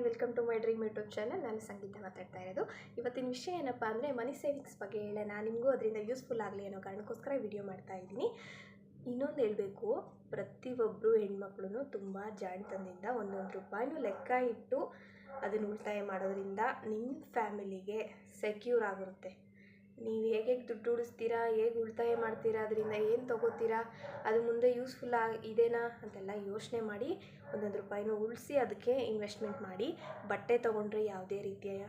Hi welcome to my dream YouTube channel. ನಾನು ಸಂಗೀತ ಮಾತಾಡ್ತಾ ಇರೋದು. ಇವತ್ತಿನ ವಿಷಯ ಏನಪ್ಪ ಅಂದರೆ ಮನಿ ಸೇವಿಂಗ್ಸ್ ಬಗ್ಗೆ ಹೇಳೋಣ. ನಿಮಗೂ ಅದರಿಂದ ಯೂಸ್ಫುಲ್ ಆಗಲಿ ಅನ್ನೋ ಕಾರಣಕ್ಕೋಸ್ಕರ ವಿಡಿಯೋ ಮಾಡ್ತಾ ಇದ್ದೀನಿ. ಇನ್ನೊಂದು ಹೇಳಬೇಕು ಪ್ರತಿಯೊಬ್ಬರು ಹೆಣ್ಮಕ್ಳು ತುಂಬ ಜಾಣತನದಿಂದ ಒಂದೊಂದು ರೂಪಾಯಿನೂ ಲೆಕ್ಕ ಇಟ್ಟು ಅದನ್ನು ಉಳಿತಾಯ ಮಾಡೋದ್ರಿಂದ ನಿಮ್ಮ ಫ್ಯಾಮಿಲಿಗೆ ಸೆಕ್ಯೂರ್ ಆಗಿರುತ್ತೆ ನೀವು ಹೇಗೆ ದುಡ್ಡು ಉಳಿಸ್ತೀರಾ ಹೇಗೆ ಉಳಿತಾಯ ಮಾಡ್ತೀರಾ, ಅದರಿಂದ ಏನು ತೊಗೋತೀರಾ, ಅದು ಮುಂದೆ ಯೂಸ್ಫುಲ್ ಆಗಿ ಇದೇನಾ ಅಂತೆಲ್ಲ ಯೋಚನೆ ಮಾಡಿ ಒಂದೊಂದು ರೂಪಾಯಿನೂ ಉಳಿಸಿ ಅದಕ್ಕೆ ಇನ್ವೆಸ್ಟ್ಮೆಂಟ್ ಮಾಡಿ ಬಟ್ಟೆ ತೊಗೊಂಡ್ರೆ ಯಾವುದೇ ರೀತಿಯ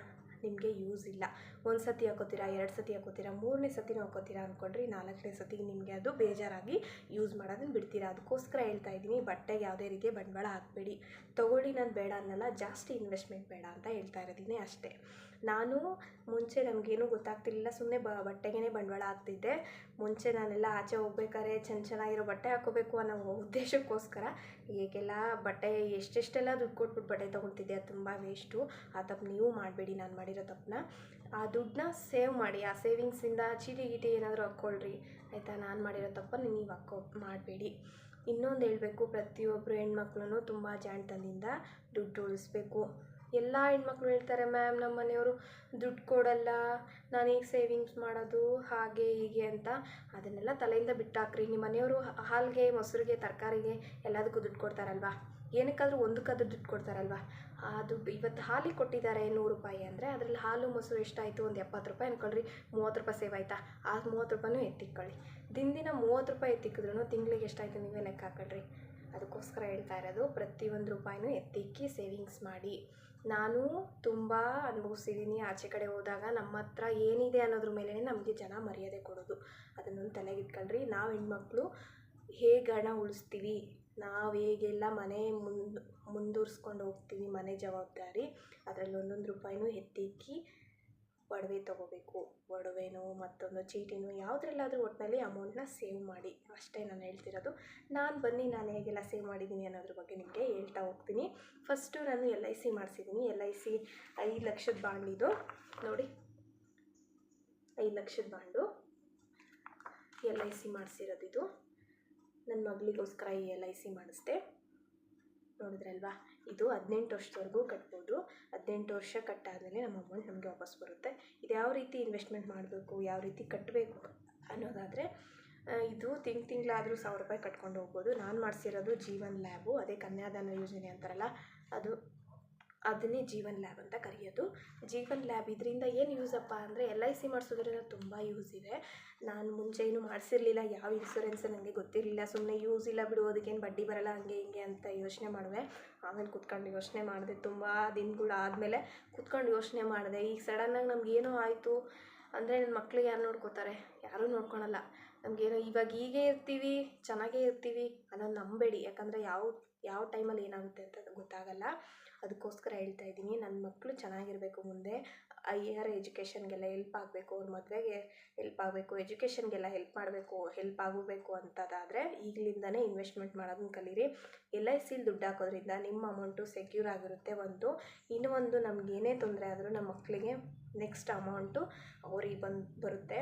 ನಿಮಗೆ ಯೂಸ್ ಇಲ್ಲ. ಒಂದು ಸತಿ ಹಾಕೋತೀರಾ ಎರಡು ಸತಿ ಹಾಕೋತೀರಾ, ಮೂರನೇ ಸತಿನೂ ಹಾಕೋತೀರಾ ಅಂದ್ಕೊಂಡ್ರಿ ನಾಲ್ಕನೇ ಸತಿಗೆ ನಿಮಗೆ ಅದು ಬೇಜಾರಾಗಿ ಯೂಸ್ ಮಾಡೋದನ್ನ ಬಿಡ್ತೀರಾ. ಅದಕ್ಕೋಸ್ಕರ ಹೇಳ್ತಾ ಇದ್ದೀನಿ ಬಟ್ಟೆಗೆ ಯಾವುದೇ ರೀತಿಯ ಬಂಡವಾಳ ಹಾಕಬೇಡಿ. ತೊಗೊಳ್ಳಿ, ನಾನು ಬೇಡ ಅನ್ನಲ್ಲ, ಜಾಸ್ತಿ ಇನ್ವೆಸ್ಟ್ಮೆಂಟ್ ಬೇಡ ಅಂತ ಹೇಳ್ತಾ ಇರೋದೀನಿ ಅಷ್ಟೇ. ನಾನು ಮುಂಚೆ ನಮಗೇನು ಗೊತ್ತಾಗ್ತಿರ್ಲಿಲ್ಲ ಸುಮ್ಮನೆ ಬ ಬಟ್ಟೆಗೇ ಬಂಡವಾಳ ಹಾಕ್ತಿದ್ದೆ. ಮುಂಚೆ ನಾನೆಲ್ಲ ಆಚೆ ಹೋಗ್ಬೇಕಾದ್ರೆ ಚೆನ್ನ ಚೆನ್ನಾಗಿರೋ ಬಟ್ಟೆ ಹಾಕೋಬೇಕು ಅನ್ನೋ ಉದ್ದೇಶಕ್ಕೋಸ್ಕರ ಈಗೆಲ್ಲ ಬಟ್ಟೆ ಎಷ್ಟೆಷ್ಟೆಲ್ಲ ದುಡ್ಡು ಕೊಟ್ಬಿಟ್ಟು ಬಟ್ಟೆ ತೊಗೊಳ್ತಿದ್ದೆ, ಅದು ತುಂಬ ವೇಸ್ಟು ಆ ತಪ್ಪು ನೀವು ಮಾಡಬೇಡಿ, ನಾನು ಮಾಡಿರೋ ತಪ್ಪನ್ನ. ಆ ದುಡ್ಡನ್ನ ಸೇವ್ ಮಾಡಿ, ಆ ಸೇವಿಂಗ್ಸಿಂದ ಚೀಟಿ ಗೀಟಿ ಏನಾದರೂ ಹಾಕ್ಕೊಳ್ರಿ. ಆಯಿತಾ? ನಾನು ಮಾಡಿರೋ ತಪ್ಪನ್ನು ನೀವು ಹಾಕೋ, ಮಾಡಬೇಡಿ. ಇನ್ನೊಂದು ಹೇಳಬೇಕು ಪ್ರತಿಯೊಬ್ಬರು ಹೆಣ್ಮಕ್ಳು ತುಂಬ ಜಾಣತನದಿಂದ ದುಡ್ಡು ಉಳಿಸ್ಬೇಕು. ಎಲ್ಲ ಹೆಣ್ಮಕ್ಳು ಹೇಳ್ತಾರೆ, ಮ್ಯಾಮ್ ನಮ್ಮ ಮನೆಯವರು ದುಡ್ಡು ಕೊಡಲ್ಲ, ನಾನು ಹೇಗೆ ಸೇವಿಂಗ್ಸ್ ಮಾಡೋದು, ಹಾಗೆ, ಹೀಗೆ ಅಂತ. ಅದನ್ನೆಲ್ಲ ತಲೆಯಿಂದ ಬಿಟ್ಟಾಕ್ರಿ. ನಿಮ್ಮ ಮನೆಯವರು ಹಾಲಿಗೆ, ಮೊಸರಿಗೆ, ತರಕಾರಿಗೆ ಎಲ್ಲದಕ್ಕೂ ದುಡ್ಡು ಕೊಡ್ತಾರಲ್ವಾ? ಏನಕ್ಕಾದ್ರೂ ಒಂದಕ್ಕಾದ್ರೂ ದುಡ್ಡು ಕೊಡ್ತಾರಲ್ವಾ? ಆ ದುಡ್ಡು ಇವತ್ತು ಹಾಲಿಗೆ ಕೊಟ್ಟಿದ್ದಾರೆ ನೂರು ರೂಪಾಯಿ ಅಂದರೆ ಅದರಲ್ಲಿ ಹಾಲು, ಮೊಸರು ಎಷ್ಟಾಯಿತು? ಒಂದು ಎಪ್ಪತ್ತು ರೂಪಾಯಿ ಅಂದ್ಕೊಳ್ರಿ ಮೂವತ್ತು ರೂಪಾಯಿ ಸೇವ್ ಆಯಿತಾ? ಆ ಮೂವತ್ತು ರೂಪಾಯಿನೂ ಎತ್ತಿಕ್ಕೊಳ್ಳಿ ದಿನ ದಿನ ಮೂವತ್ತು ರೂಪಾಯಿ ಎತ್ತಿಕ್ಕಿದ್ರು ತಿಂಗಳಿಗೆ ಎಷ್ಟಾಯಿತು ನೀವೇ ಲೆಕ್ಕ ಹಾಕೊಳ್ರಿ ಅದಕ್ಕೋಸ್ಕರ ಹೇಳ್ತಾ ಇರೋದು, ಪ್ರತಿಯೊಂದು ರೂಪಾಯಿನೂ ಎತ್ತಿಕ್ಕಿ ಸೇವಿಂಗ್ಸ್ ಮಾಡಿ. ನಾನು ತುಂಬ ಅನುಭವಿಸಿದ್ದೀನಿ ಆಚೆ ಕಡೆ ಹೋದಾಗ ನಮ್ಮ ಹತ್ರ ಏನಿದೆ ಅನ್ನೋದ್ರ ಮೇಲೆ ನಮಗೆ ಜನ ಮರ್ಯಾದೆ ಕೊಡೋದು. ಅದನ್ನೊಂದು ತಲೆಗಿಟ್ಕೊಂಡ್ರಿ ನಾವು ಹೆಣ್ಮಕ್ಳು ಹೇಗೆ ಹಣ ಉಳಿಸ್ತೀವಿ? ನಾವು ಹೇಗೆಲ್ಲ ಮನೆ ಮುಂದ್ ಮುಂದುವರ್ಸ್ಕೊಂಡು ಹೋಗ್ತೀವಿ ಮನೆ ಜವಾಬ್ದಾರಿ? ಅದರಲ್ಲಿ ಒಂದೊಂದು ರೂಪಾಯಿನೂ ಎತ್ತಿಕ್ಕಿ ಒಡವೆ ತೊಗೋಬೇಕು. ಒಡವೆನೋ ಮತ್ತೊಂದು ಚೀಟಿನೋ ಯಾವುದ್ರಲ್ಲಾದರೂ ಒಟ್ಟಿನಲ್ಲಿ ಅಮೌಂಟ್ನ ಸೇವ್ ಮಾಡಿ. ಅಷ್ಟೇ ನಾನು ಹೇಳ್ತಿರೋದು. ನಾನು ಬನ್ನಿ, ನಾನು ಹೇಗೆಲ್ಲ ಸೇವ್ ಮಾಡಿದ್ದೀನಿ ಅನ್ನೋದ್ರ ಬಗ್ಗೆ ನಿಮಗೆ ಹೇಳ್ತಾ ಹೋಗ್ತೀನಿ. ಫಸ್ಟು ನಾನು ಎಲ್ ಐ ಸಿ ಮಾಡಿಸಿದ್ದೀನಿ ಎಲ್ ಐ ಸಿ ಐದು ಲಕ್ಷದ ಬಾಂಡಿದು ನೋಡಿ. ಐದು ಲಕ್ಷದ ಬಾಂಡು. ಎಲ್ ಐ ಸಿ ಮಾಡಿಸಿರೋದು ಇದು. ನನ್ನ ಮಗಳಿಗೋಸ್ಕರ ಈ ಎಲ್ ಐ ಸಿ ಮಾಡಿಸ್ದೆ. ನೋಡಿದ್ರಲ್ವಾ? ಇದು ಹದಿನೆಂಟು ವರ್ಷದವರೆಗೂ ಕಟ್ಬೋದು. ಹದಿನೆಂಟು ವರ್ಷ ಕಟ್ಟಾದಮೇಲೆ ನಮ್ಮ ಅಮೌಂಟ್ ನಮಗೆ ವಾಪಸ್ ಬರುತ್ತೆ. ಇದು ಯಾವ ರೀತಿ ಇನ್ವೆಸ್ಟ್ಮೆಂಟ್ ಮಾಡಬೇಕು, ಯಾವ ರೀತಿ ಕಟ್ಟಬೇಕು ಅನ್ನೋದಾದರೆ ಇದು ತಿಂಗ್ ತಿಂಗಳಾದರೂ ಸಾವಿರ ರೂಪಾಯಿ ಕಟ್ಕೊಂಡು ಹೋಗ್ಬೋದು. ನಾನು ಮಾಡಿಸಿರೋದು ಜೀವನ್ ಲ್ಯಾಬು, ಅದೇ ಕನ್ಯಾದಾನ ಯೋಜನೆ ಅಂತಾರಲ್ಲ, ಅದು ಅದನ್ನೇ ಜೀವನ್ ಲ್ಯಾಬ್ ಅಂತ ಕರೆಯೋದು. ಜೀವನ್ ಲ್ಯಾಬ್ ಇದರಿಂದ ಏನು ಯೂಸಪ್ಪ ಅಂದರೆ ಎಲ್ ಐ ಸಿ ಮಾಡಿಸೋದ್ರಿಂದ ತುಂಬ ಯೂಸ್ ಇದೆ. ನಾನು ಮುಂಚೆ ಏನು ಮಾಡಿಸಿರ್ಲಿಲ್ಲ, ಯಾವ ಇನ್ಸೂರೆನ್ಸ್ ನನಗೆ ಗೊತ್ತಿರಲಿಲ್ಲ. ಸುಮ್ಮನೆ ಯೂಸ್ ಇಲ್ಲ ಬಿಡು, ಅದಕ್ಕೇನು ಬಡ್ಡಿ ಬರಲ್ಲ, ಹಂಗೆ ಹಿಂಗೆ ಅಂತ ಯೋಚನೆ ಮಾಡುವೆ. ಆಮೇಲೆ ಕುತ್ಕೊಂಡು ಯೋಚನೆ ಮಾಡಿದೆ. ತುಂಬ ದಿನಗಳು ಆದಮೇಲೆ ಕುತ್ಕೊಂಡು ಯೋಚನೆ ಮಾಡಿದೆ. ಈಗ ಸಡನ್ನಾಗಿ ನಮಗೇನೋ ಆಯಿತು ಅಂದರೆ ನನ್ನ ಮಕ್ಳಿಗೆ ಯಾರು ನೋಡ್ಕೋತಾರೆ? ಯಾರೂ ನೋಡ್ಕೊಳಲ್ಲ. ನಮಗೇನೋ ಇವಾಗ ಹೀಗೆ ಇರ್ತೀವಿ, ಚೆನ್ನಾಗೇ ಇರ್ತೀವಿ ಅನ್ನೋದು ನಂಬೇಡಿ. ಯಾಕಂದರೆ ಯಾವ ಯಾವ ಟೈಮಲ್ಲಿ ಏನಾಗುತ್ತೆ ಅಂತ ಗೊತ್ತಾಗಲ್ಲ. ಅದಕ್ಕೋಸ್ಕರ ಹೇಳ್ತಾ ಇದ್ದೀನಿ ನನ್ನ ಮಕ್ಕಳು ಚೆನ್ನಾಗಿರಬೇಕು ಮುಂದೆ. ಹೈಯರ್ ಎಜುಕೇಷನ್ಗೆಲ್ಲ ಹೆಲ್ಪ್ ಆಗಬೇಕು, ಅವ್ರ ಮದುವೆಗೆ ಹೆಲ್ಪ್ ಆಗಬೇಕು ಎಜುಕೇಷನ್ಗೆಲ್ಲ ಹೆಲ್ಪ್ ಮಾಡಬೇಕು ಹೆಲ್ಪ್ ಆಗಬೇಕು ಅಂತದಾದರೆ ಈಗಲಿಂದನೇ ಇನ್ವೆಸ್ಟ್ಮೆಂಟ್ ಮಾಡೋದನ್ನ ಕಲೀರಿ. ಎಲ್ ಐ ಸಿಲಿ ದುಡ್ಡು ಹಾಕೋದ್ರಿಂದ ನಿಮ್ಮ ಅಮೌಂಟು ಸೆಕ್ಯೂರ್ ಆಗಿರುತ್ತೆ ಒಂದು. ಇನ್ನೂ ಒಂದು ನಮ್ಗೆ ಏನೇ ತೊಂದರೆ ಆದರೂ ನಮ್ಮ ಮಕ್ಕಳಿಗೆ ನೆಕ್ಸ್ಟ್ ಅಮೌಂಟು ಅವ್ರಿಗೆ ಬಂದು ಬರುತ್ತೆ.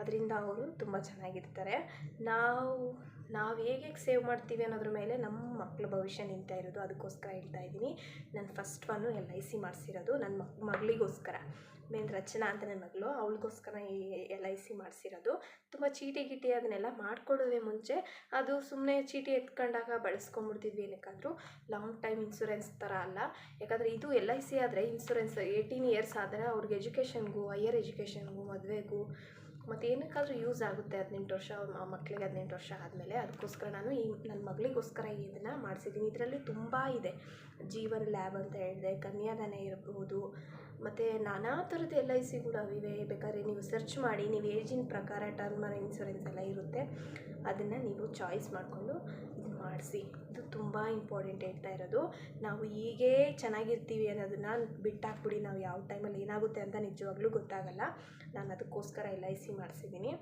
ಅದರಿಂದ ಅವರು ತುಂಬ ಚೆನ್ನಾಗಿರ್ತಾರೆ. ನಾವು ನಾವು ಹೇಗೆ ಸೇವ್ ಮಾಡ್ತೀವಿ ಅನ್ನೋದ್ರ ಮೇಲೆ ನಮ್ಮ ಮಕ್ಕಳ ಭವಿಷ್ಯ ನಿಂತ ಇರೋದು. ಅದಕ್ಕೋಸ್ಕರ ಹೇಳ್ತಾ ಇದ್ದೀನಿ. ನಾನು first one L I C ಮಾಡಿಸಿರೋದು. ನನ್ನ ಮಕ್, ಮಗಳಿಗೋಸ್ಕರ. ಮೇನ್ ರಚನಾ ಅಂತ ನನ್ನ ಮಗಳು. ಅವಳಿಗೋಸ್ಕರ ಈ ಎಲ್ ಐ ಸಿ ಮಾಡಿಸಿರೋದು. ತುಂಬ ಚೀಟಿ ಗಿಟಿ ಅದನ್ನೆಲ್ಲ ಮಾಡ್ಕೊಡೋದೇ ಮುಂಚೆ. ಅದು ಸುಮ್ಮನೆ ಚೀಟಿ ಎತ್ಕೊಂಡಾಗ ಬಳಸ್ಕೊಂಬಿಡ್ತಿದ್ವಿ ಏನಕ್ಕಾದರೂ. ಲಾಂಗ್ ಟೈಮ್ ಇನ್ಸೂರೆನ್ಸ್ ಥರ ಅಲ್ಲ. ಯಾಕಂದರೆ ಇದು ಎಲ್ ಐ ಸಿ ಆದರೆ ಇನ್ಸೂರೆನ್ಸ್ ಏಯ್ಟೀನ್ ಇಯರ್ಸ್ ಆದರೆ ಅವ್ರಿಗೆ ಎಜುಕೇಷನ್ಗೂ ಹೈಯರ್ ಎಜುಕೇಷನ್ಗೂ ಮದುವೆಗೂ ಮತ್ತು ಏನಕ್ಕಾದರೂ ಯೂಸ್ ಆಗುತ್ತೆ ಹದಿನೆಂಟು ವರ್ಷ ಮಕ್ಕಳಿಗೆ ಹದಿನೆಂಟು ವರ್ಷ ಆದಮೇಲೆ ಅದಕ್ಕೋಸ್ಕರ ನಾನು ಈ ನನ್ನ ಮಗಳಿಗೋಸ್ಕರ ಇದನ್ನು ಮಾಡಿಸಿದ್ದೀನಿ. ಇದರಲ್ಲಿ ತುಂಬ ಇದೆ. ಜೀವನ್ ಲ್ಯಾಬ್ ಅಂತ ಹೇಳಿದೆ, ಕನ್ಯಾದಾನ ಇರಬಹುದು ಮತ್ತು ನಾನಾ ಥರದ ಎಲ್ ಐ ಸಿಗಳು ಅವಿವೆ. ಬೇಕಾದ್ರೆ ನೀವು ಸರ್ಚ್ ಮಾಡಿ, ನೀವು ಏಜಿನ ಪ್ರಕಾರ ಟರ್ಮ್ ಇನ್ಸೂರೆನ್ಸ್ ಎಲ್ಲ ಇರುತ್ತೆ. ಅದನ್ನು ನೀವು ಚಾಯ್ಸ್ ಮಾಡಿಕೊಂಡು ಮಾಡಿಸಿ. ಇದು ತುಂಬ ಇಂಪಾರ್ಟೆಂಟ್ ಹೇಳ್ತಾ ಇರೋದು. ನಾವು ಹೀಗೇ ಚೆನ್ನಾಗಿರ್ತೀವಿ ಅನ್ನೋದನ್ನ ಬಿಟ್ಟಾಕ್ಬಿಡಿ. ನಾವು ಯಾವ ಟೈಮಲ್ಲಿ ಏನಾಗುತ್ತೆ ಅಂತ ನಿಜವಾಗ್ಲೂ ಗೊತ್ತಾಗಲ್ಲ. ನಾನು ಅದಕ್ಕೋಸ್ಕರ ಎಲ್ ಐ ಸಿ ಮಾಡಿಸಿದ್ದೀನಿ.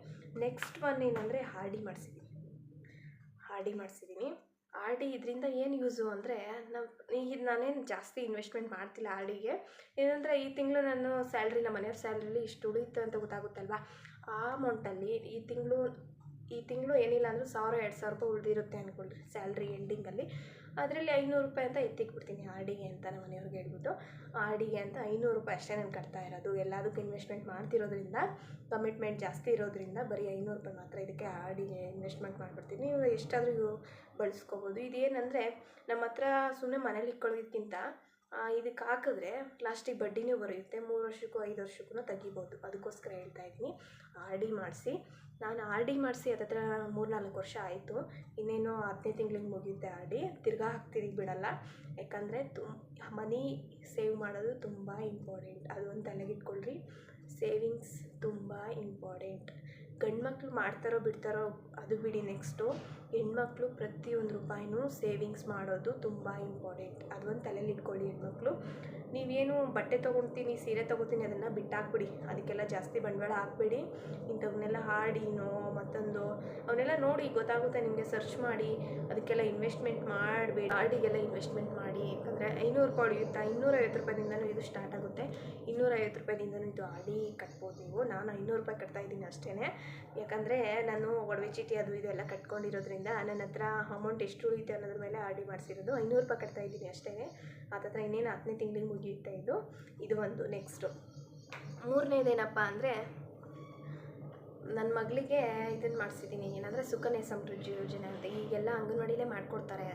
ನೆಕ್ಸ್ಟ್ ಒನ್ ಏನಂದರೆ ಆರ್ ಡಿ ಮಾಡಿಸಿದ್ದೀನಿ. ಆರ್ ಡಿ ಮಾಡಿಸಿದ್ದೀನಿ. ಆರ್ ಡಿ ಇದರಿಂದ ಏನು ಯೂಸು ಅಂದರೆ ನಾವು ಈಗ ನಾನೇನು ಜಾಸ್ತಿ ಇನ್ವೆಸ್ಟ್ಮೆಂಟ್ ಮಾಡ್ತಿಲ್ಲ ಆರ್ ಡಿಗೆ ಏನಂದರೆ ಈ ತಿಂಗಳು ನಾನು ಸ್ಯಾಲ್ರಿ ನಮ್ಮ ಮನೆಯವ್ರ ಸ್ಯಾಲ್ರಿಲಿ ಇಷ್ಟು ಉಳಿಯುತ್ತೆ ಅಂತ ಗೊತ್ತಾಗುತ್ತಲ್ವ? ಆ ಅಮೌಂಟಲ್ಲಿ ಈ ತಿಂಗಳು ಈ ತಿಂಗಳು ಏನಿಲ್ಲ ಅಂದರೂ ಸಾವಿರ, ಎರಡು ಸಾವಿರ ರೂಪಾಯಿ ಉಳಿದಿರುತ್ತೆ ಅಂದ್ಕೊಳ್ರಿ ಸ್ಯಾಲ್ರಿ ಎಂಡಿಂಗಲ್ಲಿ. ಅದರಲ್ಲಿ ಐನೂರು ರೂಪಾಯಿ ಅಂತ ಎತ್ತಿಕ್ಬಿಡ್ತೀನಿ ಆರ್ ಡಿಗೆ ಅಂತ ನಮ್ಮ ಮನೆಯವ್ರಿಗೆ ಹೇಳ್ಬಿಟ್ಟು. ಆರ್ ಡಿಗೆ ಅಂತ ಐನೂರು ರೂಪಾಯಿ ಅಷ್ಟೇ ನಾನು ಕಟ್ತಾ ಇರೋದು. ಎಲ್ಲದಕ್ಕೂ ಇನ್ವೆಸ್ಟ್ಮೆಂಟ್ ಮಾಡ್ತಿರೋದ್ರಿಂದ ಕಮಿಟ್ಮೆಂಟ್ ಜಾಸ್ತಿ ಇರೋದ್ರಿಂದ ಬರೀ ಐನೂರು ರೂಪಾಯಿ ಮಾತ್ರ ಇದಕ್ಕೆ ಆರ್ ಡಿಗೆ ಇನ್ವೆಸ್ಟ್ಮೆಂಟ್ ಮಾಡಿಬಿಡ್ತೀನಿ ಎಷ್ಟಾದರೂ ಬಳಸ್ಕೋಬೋದು. ಇದೇನಂದರೆ, ನಮ್ಮ ಹತ್ರ ಸುಮ್ಮನೆ ಮನೇಲಿ ಇಟ್ಕೊಳ್ಳೋದಕ್ಕಿಂತ ಇದಕ್ಕೆ ಹಾಕಿದ್ರೆ ಲಾಸ್ಟಿಗೆ ಬಡ್ಡಿನೂ ಬರೆಯುತ್ತೆ. ಮೂರು ವರ್ಷಕ್ಕೂ, ಐದು ವರ್ಷಕ್ಕೂ ತೆಗಿಬೋದು. ಅದಕ್ಕೋಸ್ಕರ ಹೇಳ್ತಾ ಇದ್ದೀನಿ. ಆರ್ ಡಿ ಮಾಡಿಸಿ. ನಾನು ಆರ್ ಡಿ ಮಾಡಿಸಿ ಮೂರು ನಾಲ್ಕು ವರ್ಷ ಆಯಿತು. ಇನ್ನೇನು ಹತ್ತನೇ ತಿಂಗಳಿಗೆ ಮುಗಿಯುತ್ತೆ ಆರ್ ಡಿ. ತಿರ್ಗಾ ಹಾಕ್ತಿರಿಗೆ ಬಿಡಲ್ಲ. ಯಾಕಂದರೆ ತು, ಮನಿ ಸೇವ್ ಮಾಡೋದು ತುಂಬ ಇಂಪಾರ್ಟೆಂಟ್ ಅದೊಂದು ತಲೆಗಿಟ್ಕೊಳ್ರಿ ಸೇವಿಂಗ್ಸ್ ತುಂಬ ಇಂಪಾರ್ಟೆಂಟ್ ಗಂಡ್ಮಕ್ಳು ಮಾಡ್ತಾರೋ ಬಿಡ್ತಾರೋ ಅದು ಬಿಡಿ ನೆಕ್ಸ್ಟು. ಹೆಣ್ಮಕ್ಳು ಪ್ರತಿಯೊಂದು ರೂಪಾಯಿನೂ ಸೇವಿಂಗ್ಸ್ ಮಾಡೋದು ತುಂಬ ಇಂಪಾರ್ಟೆಂಟ್. ಅದೊಂದು ತಲೆಯಲ್ಲಿ ಇಟ್ಕೊಳ್ಳಿ ಹೆಣ್ಮಕ್ಳು. ನೀವೇನು ಬಟ್ಟೆ ತೊಗೊಳ್ತೀನಿ, ಸೀರೆ ತೊಗೋತೀನಿ ಅದನ್ನು ಬಿಟ್ಟಾಕ್ಬಿಡಿ. ಅದಕ್ಕೆಲ್ಲ ಜಾಸ್ತಿ ಬಂಡವಾಳ ಹಾಕ್ಬೇಡಿ. ಇಂಥವನ್ನೆಲ್ಲ ಹಾಡಿನೋ ಮತ್ತೊಂದು ಅವನ್ನೆಲ್ಲ ನೋಡಿ ಗೊತ್ತಾಗುತ್ತೆ ನಿಮಗೆ ಸರ್ಚ್ ಮಾಡಿ, ಅದಕ್ಕೆಲ್ಲ ಇನ್ವೆಸ್ಟ್ಮೆಂಟ್ ಮಾಡಬೇಡಿ. ಆರ್ಡಿಗೆಲ್ಲ ಇನ್ವೆಸ್ಟ್ಮೆಂಟ್ ಮಾಡಿ. ಯಾಕಂದರೆ ಐನೂರು ರೂಪಾಯಿ ಉಳಿಯುತ್ತಾ? ಇನ್ನೂರೈವತ್ತು ರೂಪಾಯಿಂದಲೂ ಇದು ಸ್ಟಾರ್ಟ್ ಆಗುತ್ತೆ. ಇನ್ನೂರೈವತ್ತು ರೂಪಾಯಿಂದನೂ ಇದು ಆರ್ಡಿ ಕಟ್ಬೋದು ನೀವು. ನಾನು ಐನೂರು ರೂಪಾಯಿ ಕಟ್ತಾ ಇದ್ದೀನಿ ಅಷ್ಟೇ ಯಾಕಂದರೆ ನಾನು ಒಡವೆ ಚೀಟಿ ಅದು ಇದೆಲ್ಲ ಕಟ್ಕೊಂಡಿರೋದ್ರಿಂದ ನನ್ನ ಹತ್ರ ಅಮೌಂಟ್ ಎಷ್ಟು ಉಳಿಯುತ್ತೆ ಅನ್ನೋದ್ರ ಮೇಲೆ ಆರ್ ಡಿ ಮಾಡಿಸಿರೋದು. ಐನೂರು ರೂಪಾಯಿ ಕಟ್ತಾ ಇದ್ದೀನಿ ಅಷ್ಟೇ ಹತ್ರ ಇನ್ನೇನು ಹತ್ತನೇ ತಿಂಗಳಿಗೆ ಮುಗಿಯುತ್ತೆ ಇದು. ಇದು ಒಂದು. ನೆಕ್ಸ್ಟು ಮೂರನೇದೇನಪ್ಪ ಅಂದರೆ ನನ್ನ ಮಗಳಿಗೆ ಇದನ್ನು ಮಾಡಿಸಿದ್ದೀನಿ ಏನಂದರೆ ಸುಕನ್ಯಾ ಸಮೃದ್ಧಿ ಯೋಜನೆ ಅಂತ. ಈಗೆಲ್ಲ ಅಂಗನವಾಡಿಲೇ ಮಾಡಿಕೊಡ್ತಾರೆ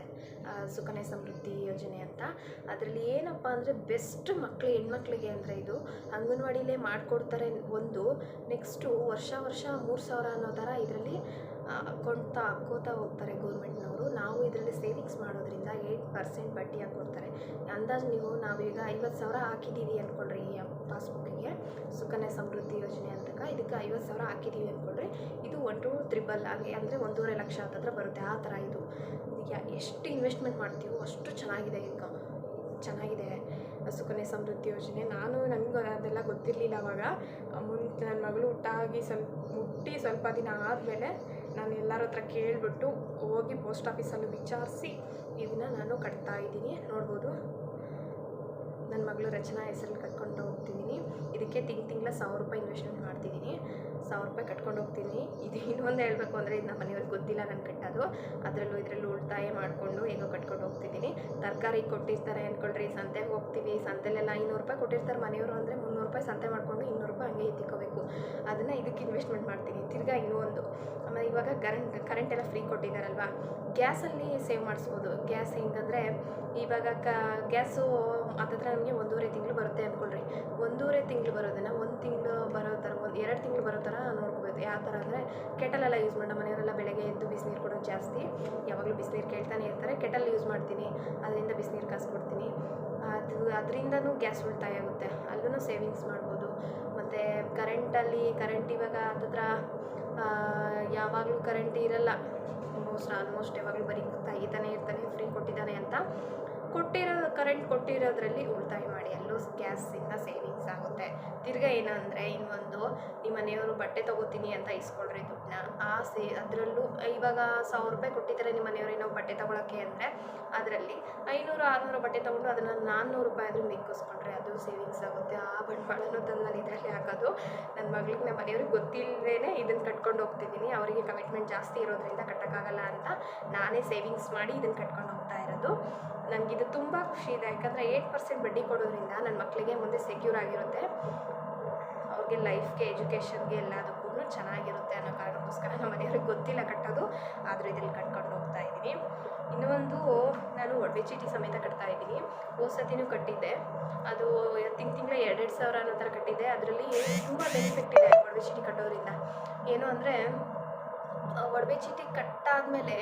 ಸುಕನ್ಯ ಸಮೃದ್ಧಿ ಯೋಜನೆ ಅಂತ. ಅದರಲ್ಲಿ ಏನಪ್ಪ ಅಂದರೆ ಬೆಸ್ಟ್ ಮಕ್ಕಳು ಹೆಣ್ಮಕ್ಳಿಗೆ ಅಂದರೆ ಇದು ಅಂಗನವಾಡಿಲೇ ಮಾಡಿಕೊಡ್ತಾರೆ ಒಂದು. ನೆಕ್ಸ್ಟು ವರ್ಷ ವರ್ಷ ಮೂರು ಸಾವಿರ ಅನ್ನೋ ಥರ ಇದರಲ್ಲಿ ಕೊಂಡ್ತಾ ಹಾಕ್ಕೋತಾ ಹೋಗ್ತಾರೆ ಗೌರ್ಮೆಂಟ್ನವರು ನಾವು ಇದರಲ್ಲಿ ಸೇವಿಂಗ್ಸ್ ಮಾಡೋದ್ರಿಂದ ಏಯ್ಟ್ ಪರ್ಸೆಂಟ್ ಬಡ್ಡಿ ಹಾಕ್ಕೊಡ್ತಾರೆ ಅಂದಾಜು ನೀವು, ನಾವೀಗ ಐವತ್ತು ಸಾವಿರ ಹಾಕಿದ್ದೀವಿ ಅಂದ್ಕೊಳ್ರಿ ಈ ಪಾಸ್ಬುಕ್ಕಿಗೆ. ಸುಕನ್ಯಾ ಸಮೃದ್ಧಿ ಯೋಜನೆ ಅಂತಕ ಇದಕ್ಕೆ ಐವತ್ತು ಸಾವಿರ ಹಾಕಿದ್ದೀವಿ ಅಂದ್ಕೊಳ್ರಿ ಇದು ಒನ್ ಟು ತ್ರಿಬಲ್ ಆಗಿ ಅಂದರೆ ಒಂದೂವರೆ ಲಕ್ಷ ಅಂತ ಬರುತ್ತೆ ಆ ಥರ ಇದು. ಎಷ್ಟು ಇನ್ವೆಸ್ಟ್ಮೆಂಟ್ ಮಾಡ್ತೀವೋ ಅಷ್ಟು ಚೆನ್ನಾಗಿದೆ ಈಗ. ಚೆನ್ನಾಗಿದೆ ಸುಕನ್ಯಾ ಸಮೃದ್ಧಿ ಯೋಜನೆ. ನಾನು ನನಗೆ ಅದೆಲ್ಲ ಗೊತ್ತಿರಲಿಲ್ಲ ಅವಾಗ. ಮುಂದೆ ನನ್ನ ಮಗಳು ಹುಟ್ಟಾಗಿ ಸ್ವಲ್ಪ, ಹುಟ್ಟಿ ಸ್ವಲ್ಪ ದಿನ ಆದಮೇಲೆ ನಾನು ಎಲ್ಲರ ಹತ್ರ ಕೇಳಿಬಿಟ್ಟು ಹೋಗಿ ಪೋಸ್ಟ್ ಆಫೀಸಲ್ಲಿ ವಿಚಾರಿಸಿ ಇದನ್ನ ನಾನು ಕಟ್ತಾ ಇದ್ದೀನಿ. ನೋಡ್ಬೋದು. ನನ್ನ ಮಗಳು ರಚನಾ ಹೆಸರಲ್ಲಿ ಕಟ್ಕೊಂಡು ಹೋಗ್ತಿದ್ದೀನಿ. ಇದಕ್ಕೆ ತಿಂಗ್ ತಿಂಗಳ ಸಾವಿರ ರೂಪಾಯಿ ಇನ್ವೆಸ್ಟ್ಮೆಂಟ್ ಮಾಡ್ತಿದ್ದೀನಿ. ಸಾವಿರ ರೂಪಾಯಿ ಕಟ್ಕೊಂಡು ಹೋಗ್ತೀನಿ. ಇದು ಇನ್ನೊಂದು ಹೇಳಬೇಕು ಅಂದರೆ ಇದು ನಮ್ಮ ಮನೆಯವ್ರಿಗೆ ಗೊತ್ತಿಲ್ಲ ನಾನು ಕಟ್ಟೋದು. ಅದರಲ್ಲೂ ಇದರಲ್ಲೂ ಉಳಿತಾಯ ಮಾಡಿಕೊಂಡು ಹೇಗೋ ಕಟ್ಕೊಂಡು ಹೋಗ್ತಿದ್ದೀನಿ. ತರಕಾರಿ ಕೊಟ್ಟಿರ್ತಾರೆ ಅಂದ್ಕೊಳ್ರಿ ಸಂತೆಗೆ ಹೋಗ್ತೀವಿ. ಸಂತೆಲೆಲ್ಲ ಐನೂರು ರೂಪಾಯಿ ಕೊಟ್ಟಿರ್ತಾರೆ ಮನೆಯವರು ಅಂದರೆ ಮುನ್ನೂರು ರೂಪಾಯಿ ಸಂತೆ ಮಾಡಿಕೊಂಡು ಇನ್ನೂರು ರೂಪಾಯಿ ಹಂಗೆ ಎತ್ತಿಕೋಬೇಕು. ಅದನ್ನು ಇದಕ್ಕೆ ಇನ್ವೆಸ್ಟ್ಮೆಂಟ್ ಮಾಡ್ತೀನಿ. ತಿರ್ಗಾ ಇನ್ನೂ ಒಂದು. ಆಮೇಲೆ ಇವಾಗ ಕರೆಂಟ್ ಕರೆಂಟ್ ಎಲ್ಲ ಫ್ರೀ ಕೊಟ್ಟಿದ್ದಾರಲ್ವಾ ಗ್ಯಾಸಲ್ಲಿ ಸೇವ್ ಮಾಡಿಸ್ಬೋದು. ಗ್ಯಾಸ್ ಹೆಂಗಂದರೆ ಇವಾಗ ಕ ಗ್ಯಾಸು ಹತ್ತತ್ರ ನಮಗೆ ಒಂದೂವರೆ ತಿಂಗಳು ಬರುತ್ತೆ ಅಂದ್ಕೊಳ್ರಿ ಒಂದೂವರೆ ತಿಂಗಳು ಬರೋದನ್ನು ಒಂದು ತಿಂಗಳು ಬರೋ ಥರ ಒಂದು ಎರಡು ತಿಂಗಳು ಬರೋ ಥರ ನೋಡ್ಕೋಬೇಕು. ಯಾವ ಥರ ಅಂದರೆ ಕೆಟಲೆಲ್ಲ ಯೂಸ್ ಮಾಡೋ ಮನೆಯವರೆಲ್ಲ ಬೆಳಗ್ಗೆ ಎದ್ದು ಬಿಸಿನೀರು ಕೊಡೋದು ಜಾಸ್ತಿ. ಯಾವಾಗಲೂ ಬಿಸಿನೀರು ಕೇಳ್ತಾನೆ ಇರ್ತಾರೆ. ಕೆಟಲ್ ಯೂಸ್ ಮಾಡ್ತೀನಿ. ಅದರಿಂದ ಬಿಸಿನೀರು ಕಾಸ್ಕೊಡ್ತೀನಿ. ಅದು, ಅದರಿಂದನೂ ಗ್ಯಾಸ್ ಉಳಿತಾಯ ಆಗುತ್ತೆ. ಅಲ್ಲೂ ಸೇವಿಂಗ್ಸ್ ಮಾಡ್ಬೋದು. ಮತ್ತು ಕರೆಂಟಲ್ಲಿ ಕರೆಂಟ್ ಇವಾಗ ಹತ್ತತ್ರ ಯಾವಾಗಲೂ ಕರೆಂಟ್ ಇರಲ್ಲ. ಮೋಸ್ಟ್ ಆಲ್ಮೋಸ್ಟ್ ಯಾವಾಗಲೂ ಬರೀ ತೆಗಿತಾನೆ ಇರ್ತಾನೆ ಫ್ರೀ ಕೊಟ್ಟಿದ್ದಾನೆ ಅಂತ. ಕೊಟ್ಟಿರೋ ಕರೆಂಟ್ ಕೊಟ್ಟಿರೋದ್ರಲ್ಲಿ ಉಳಿತಾಯ ಮಾಡಿ. ಅಲ್ಲೂ ಗ್ಯಾಸಿಂದ ಆಗುತ್ತೆ ತಿರ್ಗಾ ಏನಂದರೆ, ಇನ್ನೊಂದು ನಿಮ್ಮ ಮನೆಯವರು ಬಟ್ಟೆ ತೊಗೋತೀನಿ ಅಂತ ಇಸ್ಕೊಳ್ರಿ ದುಡ್ಡನ್ನ. ಆ ಸೇ, ಅದರಲ್ಲೂ, ಇವಾಗ ಸಾವಿರ ರೂಪಾಯಿ ಕೊಟ್ಟಿದ್ದಾರೆ ನಿಮ್ಮ ಮನೆಯವರು ಏನೋ ಬಟ್ಟೆ ತೊಗೊಳಕ್ಕೆ ಅಂದರೆ, ಅದರಲ್ಲಿ ಐನೂರು, ಆರುನೂರು ಬಟ್ಟೆ ತೊಗೊಂಡು ಅದನ್ನು ನಾನ್ನೂರು ರೂಪಾಯಿ ಆದರೂ ಅದು ಸೇವಿಂಗ್ಸ್ ಆಗುತ್ತೆ. ಆ ಬಂಡವಾಳನೂ ತಂದು ನಾನು ಇದರಲ್ಲಿ ಹಾಕೋದು. ನನ್ನ ಮಗಳಿಗೆ ನಮ್ಮ ಮನೆಯವ್ರಿಗೆ ಗೊತ್ತಿಲ್ಲದೇ ಇದನ್ನು ಕಟ್ಕೊಂಡು ಹೋಗ್ತಿದ್ದೀನಿ. ಅವರಿಗೆ ಕಮಿಟ್ಮೆಂಟ್ ಜಾಸ್ತಿ ಇರೋದ್ರಿಂದ ಕಟ್ಟೋಕ್ಕಾಗಲ್ಲ ಅಂತ ನಾನೇ ಸೇವಿಂಗ್ಸ್ ಮಾಡಿ ಇದನ್ನು ಕಟ್ಕೊಂಡು ಹೋಗ್ತಾ ಇರೋದು. ನನಗಿದು ತುಂಬ ಖುಷಿ ಇದೆ. ಯಾಕಂದರೆ ಏಯ್ಟ್ ಪರ್ಸೆಂಟ್ ಬಡ್ಡಿ ಕೊಡೋದ್ರಿಂದ ನನ್ನ ಮಕ್ಕಳಿಗೆ ಮುಂದೆ ಸೆಕ್ಯೂರ್ ಆಗಿರುತ್ತೆ. ಅವ್ರಿಗೆ ಲೈಫ್ಗೆ ಎಜುಕೇಷನ್ಗೆ ಎಲ್ಲದಕ್ಕೂ ಚೆನ್ನಾಗಿರುತ್ತೆ ಅನ್ನೋ ಕಾರಣಕ್ಕೋಸ್ಕರ ನಮ್ಮ ಮನೆಯವ್ರಿಗೆ ಗೊತ್ತಿಲ್ಲ ಕಟ್ಟೋದು. ಆದರೂ ಇದರಲ್ಲಿ ಕಟ್ಕೊಂಡು ಹೋಗ್ತಾ ಇದ್ದೀನಿ. ಇನ್ನೊಂದು ನಾನು ಒಡವೆ ಚೀಟಿ ಸಮೇತ ಕಟ್ತಾ ಇದ್ದೀನಿ. ಸತಿನೂ ಕಟ್ಟಿದ್ದೆ. ಅದು ತಿಂಗ್ ತಿಂಗಳ ಎರಡೆರಡು ಸಾವಿರ ಅನ್ನೋ ಥರ ಕಟ್ಟಿದ್ದೆ. ಅದರಲ್ಲಿ ತುಂಬ ಬೆನಿಫಿಟ್ ಇದೆ ಒಡವೆ ಚೀಟಿ ಕಟ್ಟೋದ್ರಿಂದ. ಏನು ಅಂದರೆ ಒಡವೆ ಚೀಟಿ ಕಟ್ಟಾದಮೇಲೆ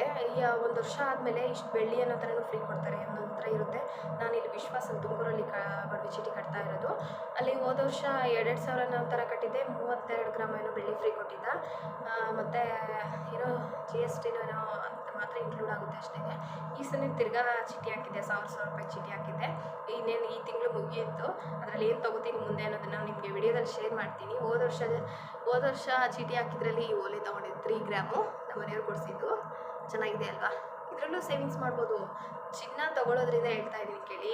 ಒಂದು ವರ್ಷ ಆದಮೇಲೆ ಇಷ್ಟು ಬೆಳ್ಳಿ ಅನ್ನೋ ಥರನೂ ಫ್ರೀ ಕೊಡ್ತಾರೆ ಅನ್ನೋ ಥರ ಇರುತ್ತೆ. ನಾನು ಇಲ್ಲಿ ವಿಶ್ವಾಸ ತುಮಕೂರಲ್ಲಿ ಕ, ಒಡವೆ ಚೀಟಿ ಕಟ್ತಾ ಇರೋದು. ಅಲ್ಲಿ ಹೋದ ವರ್ಷ ಎರಡೆರಡು ಸಾವಿರ ಅನ್ನೋ ಥರ ಕಟ್ಟಿದ್ದೆ, ಮೂವತ್ತೆರಡು ಗ್ರಾಮ್ ಏನೋ ಬೆಳ್ಳಿ ಫ್ರೀ ಕೊಟ್ಟಿದ್ದ. ಮತ್ತು ಏನೋ ಜಿ ಎಸ್ ಟಿನೋ ಏನೋ ಅಂತ ಮಾತ್ರ ಇನ್ಕ್ಲೂಡ್ ಆಗುತ್ತೆ ಅಷ್ಟೇ. ಈ ಸಲ ತಿರ್ಗಾ ಚೀಟಿ ಹಾಕಿದ್ದೆ ಸಾವಿರ ಸಾವಿರ ರೂಪಾಯಿ ಚೀಟಿ ಹಾಕಿದ್ದೆ. ಇನ್ನೇನು ಈ ತಿಂಗಳು ಮುಗಿಯಿತು ಅದರಲ್ಲಿ ಏನು ತೊಗೋತೀನಿ ಮುಂದೆ ಅನ್ನೋದನ್ನು ನಿಮಗೆ ವಿಡಿಯೋದಲ್ಲಿ ಶೇರ್ ಮಾಡ್ತೀನಿ. ಹೋದ ವರ್ಷ ಹೋದ ವರ್ಷ ಚೀಟಿ ಹಾಕಿದ್ರಲ್ಲಿ ಈ ಓಲೆ ತೊಗೊಂಡಿದ್ದು ತ್ರೀ ಗ್ರಾಮು ನಮ್ಮ ಮನೆಯವ್ರು ಕೊಡಿಸಿದ್ದು. ಚೆನ್ನಾಗಿದೆ ಅಲ್ವಾ? ಇದರಲ್ಲೂ ಸೇವಿಂಗ್ಸ್ ಮಾಡ್ಬೋದು. ಚಿನ್ನ ತೊಗೊಳೋದ್ರಿಂದ ಹೇಳ್ತಾ ಇದ್ದೀನಿ ಕೇಳಿ,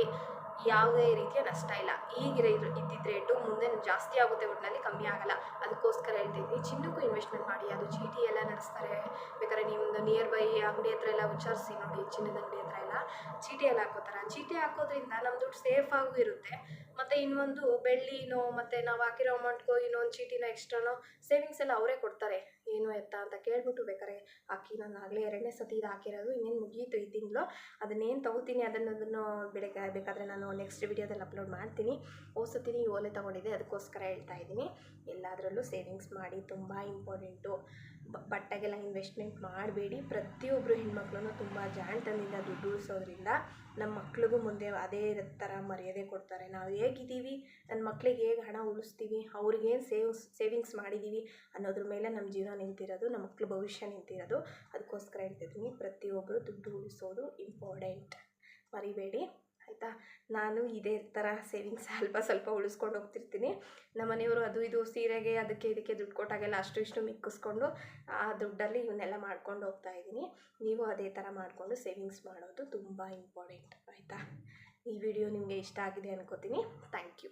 ಯಾವುದೇ ರೀತಿಯ ನಷ್ಟ ಇಲ್ಲ. ಈಗಿರೋ ಇದ್ದಿದ್ದ ರೇಟು ಮುಂದೆ ಜಾಸ್ತಿ ಆಗುತ್ತೆ ಒಟ್ಟಿನಲ್ಲಿ ಕಮ್ಮಿ ಆಗಲ್ಲ. ಅದಕ್ಕೋಸ್ಕರ ಹೇಳ್ತಿದ್ದೀನಿ ಚಿನ್ನಕ್ಕೂ ಇನ್ವೆಸ್ಟ್ಮೆಂಟ್ ಮಾಡಿ. ಅದು ಚೀಟಿ ಎಲ್ಲ ನಡೆಸ್ತಾರೆ. ಬೇಕಾದ್ರೆ ನಿಮ್ಮದು ನಿಯರ್ ಬೈ ಅಂಗಡಿ ಹತ್ರ ಎಲ್ಲ ವಿಚಾರಿಸಿ ನೋಡಿ, ಚಿನ್ನದ ಅಂಗಡಿ ಹತ್ರ ಎಲ್ಲ. ಚೀಟಿ ಎಲ್ಲ ಹಾಕೋತಾರೆ. ಚೀಟಿ ಹಾಕೋದ್ರಿಂದ ನಮ್ಮ ದುಡ್ಡು ಸೇಫ್ ಆಗೂ ಇರುತ್ತೆ. ಮತ್ತು ಇನ್ನೊಂದು ಬೆಳ್ಳಿನೋ ಮತ್ತು ನಾವು ಹಾಕಿರೋ ಅಮೌಂಟ್ಗೂ ಇನ್ನೊಂದು ಚೀಟಿನೋ ಎಕ್ಸ್ಟ್ರಾನೋ ಸೇವಿಂಗ್ಸ್ ಎಲ್ಲ ಅವರೇ ಕೊಡ್ತಾರೆ. ಏನು ಎತ್ತ ಅಂತ ಕೇಳ್ಬಿಟ್ಟು ಬೇಕಾದ್ರೆ ಅಕ್ಕಿ ನಾನು ಆಗಲೇ ಎರಡನೇ ಸತಿ ಇದು ಹಾಕಿರೋದು, ಇನ್ನೇನು ಮುಗೀತು ಈ ತಿಂಗಳು, ಅದನ್ನೇನು ತೊಗೋತೀನಿ ಅದನ್ನು ಬೆಳಗ್ಗೆ ಬೇಕಾದರೆ ನಾನು ನೆಕ್ಸ್ಟ್ ವಿಡಿಯೋದಲ್ಲಿ ಅಪ್ಲೋಡ್ ಮಾಡ್ತೀನಿ. ಓ ಸತಿನಿ ಈ ಓಲೆ ತೊಗೊಂಡಿದ್ದೆ, ಅದಕ್ಕೋಸ್ಕರ ಹೇಳ್ತಾ ಇದ್ದೀನಿ. ಎಲ್ಲದರಲ್ಲೂ ಸೇವಿಂಗ್ಸ್ ಮಾಡಿ ತುಂಬ ಇಂಪಾರ್ಟೆಂಟು ಬಟ್ಟೆಗೆಲ್ಲ ಇನ್ವೆಸ್ಟ್ಮೆಂಟ್ ಮಾಡಬೇಡಿ. ಪ್ರತಿಯೊಬ್ಬರು ಹೆಣ್ಮಕ್ಳು ತುಂಬ ಜಾಣ್ತನದಿಂದ ದುಡ್ಡು ಉಳಿಸೋದ್ರಿಂದ ನಮ್ಮ ಮಕ್ಳಿಗೂ ಮುಂದೆ ಅದೇ ಥರ ಮರ್ಯಾದೆ ಕೊಡ್ತಾರೆ. ನಾವು ಹೇಗಿದ್ದೀವಿ? ನನ್ನ ಮಕ್ಳಿಗೆ ಹೇಗೆ ಹಣ ಉಳಿಸ್ತೀವಿ? ಅವ್ರಿಗೇನು ಸೇವ್ಸ್, ಸೇವಿಂಗ್ಸ್ ಮಾಡಿದ್ದೀವಿ ಅನ್ನೋದ್ರ ಮೇಲೆ ನಮ್ಮ ಜೀವನ ನಿಂತಿರೋದು ನಮ್ಮ ಮಕ್ಳ ಭವಿಷ್ಯ ನಿಂತಿರೋದು. ಅದಕ್ಕೋಸ್ಕರ ಹೇಳ್ತಿದ್ದೀನಿ ಪ್ರತಿಯೊಬ್ಬರು ದುಡ್ಡು ಉಳಿಸೋದು ಇಂಪಾರ್ಟೆಂಟ್ ಮರಿಬೇಡಿ. ಆಯಿತಾ? ನಾನು ಇದೇ ಥರ ಸೇವಿಂಗ್ಸ್ ಸ್ವಲ್ಪ ಸ್ವಲ್ಪ ಉಳಿಸ್ಕೊಂಡು ಹೋಗ್ತಿರ್ತೀನಿ. ನಮ್ಮ ಮನೆಯವರು ಅದು ಇದು ಸೀರೆಗೆ ಅದಕ್ಕೆ ಇದಕ್ಕೆ ದುಡ್ಡು ಕೊಟ್ಟಾಗೆಲ್ಲ ಅಷ್ಟು ಇಷ್ಟು ಮಿಕ್ಕಿಸ್ಕೊಂಡು, ಆ ದುಡ್ಡಲ್ಲಿ ಇವನ್ನೆಲ್ಲ ಮಾಡ್ಕೊಂಡು ಹೋಗ್ತಾ ಇದ್ದೀನಿ. ನೀವು ಅದೇ ಥರ ಮಾಡಿಕೊಂಡು ಸೇವಿಂಗ್ಸ್ ಮಾಡೋದು ತುಂಬ ಇಂಪಾರ್ಟೆಂಟ್ ಆಯಿತಾ? ಈ ವಿಡಿಯೋ ನಿಮಗೆ ಇಷ್ಟ ಆಗಿದೆ ಅನ್ಕೋತೀನಿ. Thank you